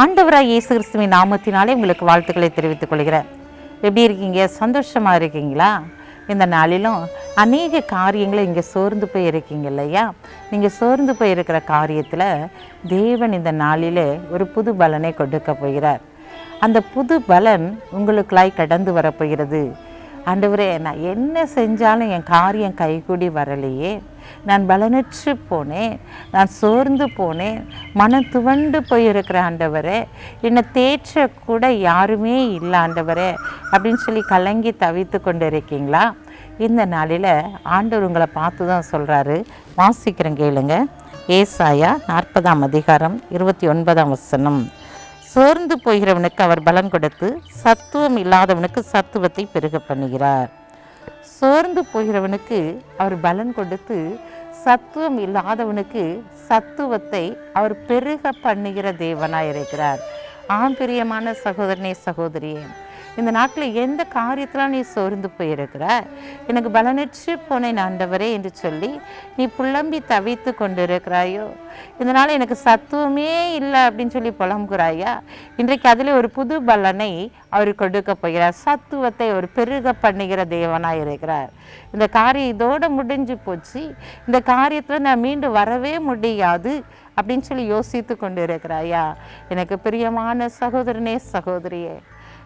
ஆண்டவராக இயேசு கிறிஸ்துவின் நாமத்தினாலே உங்களுக்கு வாழ்த்துக்களை தெரிவித்துக் கொள்கிறேன். எப்படி இருக்கீங்க? சந்தோஷமாக இருக்கீங்களா? இந்த நாளிலும் அநேக காரியங்களை இங்கே சோர்ந்து போய் இருக்கீங்க இல்லையா? நீங்கள் சோர்ந்து போய் இருக்கிற காரியத்தில் தேவன் இந்த நாளிலே ஒரு புது பலனை கொடுக்க போகிறார். அந்த புது பலன் உங்களுக்குள்ளாய் கடந்து வரப்போகிறது ஆண்டவரே நான் என்ன செஞ்சாலும் என் காரியம் கைகூடி வரலையே. நான் பலனற்று போனேன். நான் சோர்ந்து போனேன். மனம் துவண்டு போயிருக்கிற ஆண்டவரே என்னை தேற்ற கூட யாருமே இல்லை ஆண்டவரே அப்படின்னு சொல்லி கலங்கி தவித்து கொண்டு இருக்கீங்களா இந்த நாளில் ஆண்டவர் உங்களை பார்த்து தான் சொல்கிறாரு வாசிக்கிறேன் கேளுங்க. ஏசாயா நாற்பதாம் அதிகாரம் இருபத்தி ஒன்பதாம் வசனம். சோர்ந்து போகிறவனுக்கு அவர் பலன் கொடுத்து சத்துவம் இல்லாதவனுக்கு சத்துவத்தை பெருக பண்ணுகிறார். சோர்ந்து போகிறவனுக்கு அவர் பலன் கொடுத்து சத்துவம் இல்லாதவனுக்கு சத்துவத்தை அவர் பெருக பண்ணுகிற தேவனாக இருக்கிறார் ஆம் பிரியமான சகோதரனே சகோதரியே இந்த நாட்டில் எந்த காரியத்தில் நீ சோர்ந்து போயிருக்கிற? எனக்கு பலனற்று போனேன் ஆண்டவரே என்று சொல்லி நீ புலம்பி தவித்து கொண்டிருக்கிறாயோ? இதனால் எனக்கு சத்துவமே இல்லை அப்படின்னு சொல்லி புலம்புகிறாயா? இன்றைக்கு அதில் ஒரு புது பலனை அவர் கொடுக்க போகிறார். சத்துவத்தை அவர் பெருக பண்ணுகிற தேவனாக இருக்கிறார். இந்த காரியம் இதோடு முடிஞ்சு போச்சு. இந்த காரியத்தில் நான் மீண்டும் வரவே முடியாது அப்படின்னு சொல்லி யோசித்து கொண்டு இருக்கிறாயா எனக்கு பிரியமான சகோதரனே சகோதரியே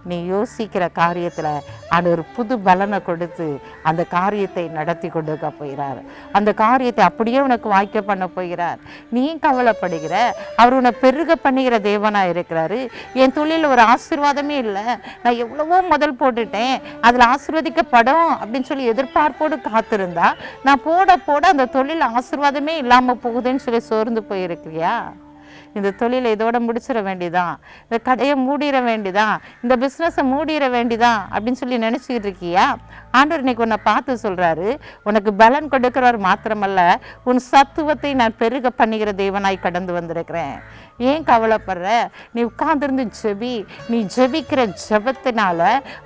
நீ யோசிக்கிற காரியத்தில் ஒரு புது பலனை கொடுத்து அந்த காரியத்தை நடத்தி கொடுக்க போகிறார். அந்த காரியத்தை அப்படியே உனக்கு வாய்க்க பண்ண போகிறார். நீ கவலைப்படுகிற அவர் உன்னை பெருக பண்ணுகிற தேவனாக இருக்கிறாரு. என் தொழிலில் ஒரு ஆசீர்வாதமே இல்லை. நான் எவ்வளவோ முதல் போட்டுட்டேன். அதில் ஆசீர்வதிக்கப்படும் அப்படின்னு சொல்லி எதிர்பார்ப்போடு காத்திருந்தா நான் போட போட அந்த தொழில் ஆசீர்வாதமே இல்லாமல் போகுதுன்னு சொல்லி சோர்ந்து போயிருக்கிறியா? இந்த தொழிலை இதோட முடிச்சிட வேண்டிதான். இந்த கடையை மூடிட வேண்டிதான். இந்த பிஸ்னஸை மூடிட வேண்டிதான் அப்படின்னு சொல்லி நினச்சிக்கிட்டு இருக்கியா? ஆண்டவர் இன்னைக்கு உன்னை பார்த்து சொல்கிறாரு உனக்கு பலன் கொடுக்கிறவர் மாத்திரமல்ல உன் சத்துவத்தை நான் பெருக பண்ணுகிற தெய்வனாய் கடந்து வந்திருக்கிறேன். ஏன் கவலைப்படுற? நீ உட்கார்ந்துருந்து ஜெபி. நீ ஜெபிக்கிற ஜெபத்தினால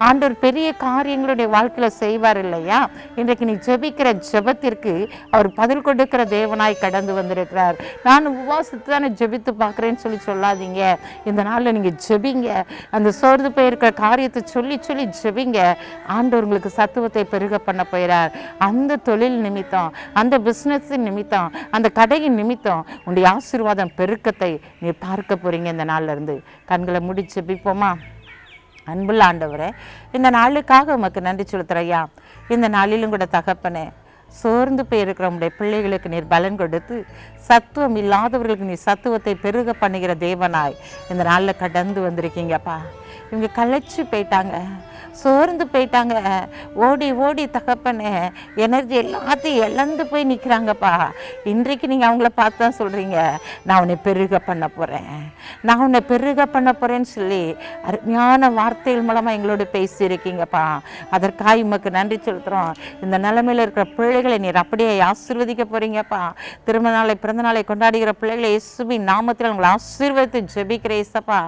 ஆண்டவர் பெரிய காரியங்களுடைய வாழ்க்கையில் செய்வார் இல்லையா? இன்றைக்கு நீ ஜெபிக்கிற ஜெபத்திற்கு அவர் பதில் கொடுக்கிற தேவனாய் கடந்து வந்திருக்கிறார். நான் உபவாசத்து தானே ஜெபித்து பார்க்குறேன்னு சொல்லி சொல்லாதீங்க. இந்த நாளில் நீங்கள் ஜெபிங்க. அந்த சோர்ந்து போயிருக்கிற காரியத்தை சொல்லி சொல்லி ஜெபிங்க. ஆண்டவர் உங்களுக்கு சத்துவத்தை பெருக பண்ண போயிறார் அந்த தொழில் நிமித்தம் அந்த பிஸ்னஸின் நிமித்தம் அந்த கடையின் நிமித்தம் உன்னுடைய ஆசீர்வாதம் பெருக்கத்தை நீ பார்க்க போகிறீங்க இந்த நாள்ல இருந்து கண்களை முடிச்சு பிப்போமா அன்புள்ள ஆண்டவரே இந்த நாளுக்காக உமக்கு நன்றி செலுத்துறையா இந்த நாளிலும் கூட தகப்பனே சோர்ந்து போயிருக்கிற உடைய பிள்ளைகளுக்கு நீர் பலன் கொடுத்து சத்துவம் இல்லாதவர்களுக்கு நீ சத்துவத்தை பெருக பண்ணுகிற தேவனாய் இந்த நாளில் கடந்து வந்திருக்கீங்கப்பா. இவங்க களைச்சு போயிட்டாங்க. சோர்ந்து போயிட்டாங்க. ஓடி ஓடி தகப்பனே எனர்ஜி எல்லாத்தையும் இழந்து போய் நிற்கிறாங்கப்பா இன்றைக்கு நீங்கள் அவங்கள பார்த்து தான் சொல்கிறீங்க நான் உன்னை பெருக பண்ண போகிறேன் நான் உன்னை பெருக பண்ண போகிறேன்னு சொல்லி அருமையான வார்த்தைகள் மூலமாக எங்களோட பேசியிருக்கீங்கப்பா. அதற்காக உமக்கு நன்றி செலுத்துகிறோம் இந்த நிலமையில் இருக்கிற பிள்ளைகளை நீர் அப்படியே ஆசீர்வதிக்க போகிறீங்கப்பா திருமண நாளை பிறந்த நாளை கொண்டாடுகிற பிள்ளைகளை இயேசுவின் நாமத்தில் உங்களை ஆசீர்வதித்து ஜெபிக்கிற இசப்பா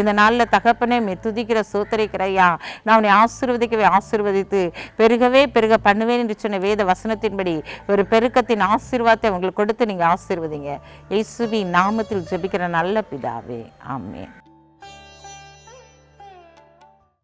இந்த நாளில் தகப்பனே மே துதிக்கிற சூத்தரிக்கிறையா நான் உன்னை ஆசீர்வதிக்கவே ஆசீர்வதித்து பெருகவே பெருக பண்ணுவேன் என்று சொன்ன வேத வசனத்தின்படி ஒரு பெருக்கத்தின் ஆசீர்வாதத்தை உங்களுக்கு கொடுத்து நீங்கள் ஆசீர்வதிங்க. இயேசுவி நாமத்தில் ஜெபிக்கிற நல்ல பிதாவே. ஆமே